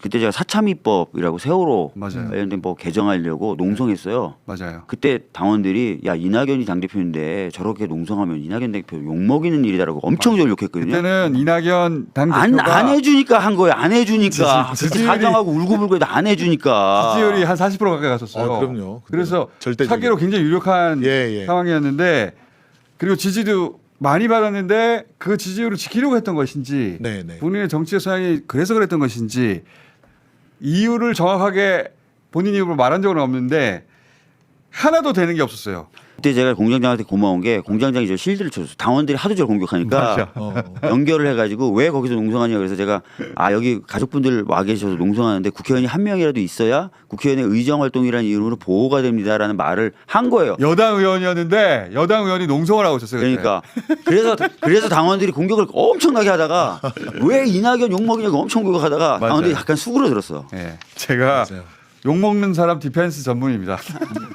그때 제가 사참위법이라고 세월호 맞아요. 관련된 법 개정하려고 농성했어요. 맞아요. 그때 당원들이 야 이낙연이 당 대표인데 저렇게 농성하면 이낙연 대표 욕 먹이는 일이다라고 엄청 저를 욕했거든요. 그때는 이낙연 당 안, 대표가 안 해주니까 한 거예요. 안 해주니까. 지지- 그렇게 지지율이- 사정하고 울고불고 해도 안 해주니까. 지지율이 한 40% 가까이 갔었어요. 아, 그럼요. 그래서 절대적이죠. 차기로 굉장히 유력한 예, 예. 상황이었는데 그리고 지지도 많이 받았는데 그 지지율을 지키려고 했던 것인지 네, 네. 본인의 정치적 성향이 그래서 그랬던 것인지 이유를 정확하게 본인 입으로 말한 적은 없는데 하나도 되는 게 없었어요. 그때 제가 공장장한테 고마운 게 공장장이 저 실드를 쳐줬어요. 당원들이 하도 저를 공격하니까 맞아. 어. 연결을 해가지고 왜 거기서 농성하냐 그래서 제가 아 여기 가족분들 와 계셔서 농성하는데 국회의원이 한 명이라도 있어야 국회의원의 의정 활동이라는 이름으로 보호가 됩니다라는 말을 한 거예요. 여당 의원이었는데 여당 의원이 농성을 하고 있었어요. 그때. 그러니까 그래서 그래서 당원들이 공격을 엄청나게 하다가 왜 이낙연 욕 먹이냐고 엄청 공격하다가 당원들이 맞아요. 약간 수그러들었어. 예. 제가 맞아요. 욕 먹는 사람 디펜스 전문입니다.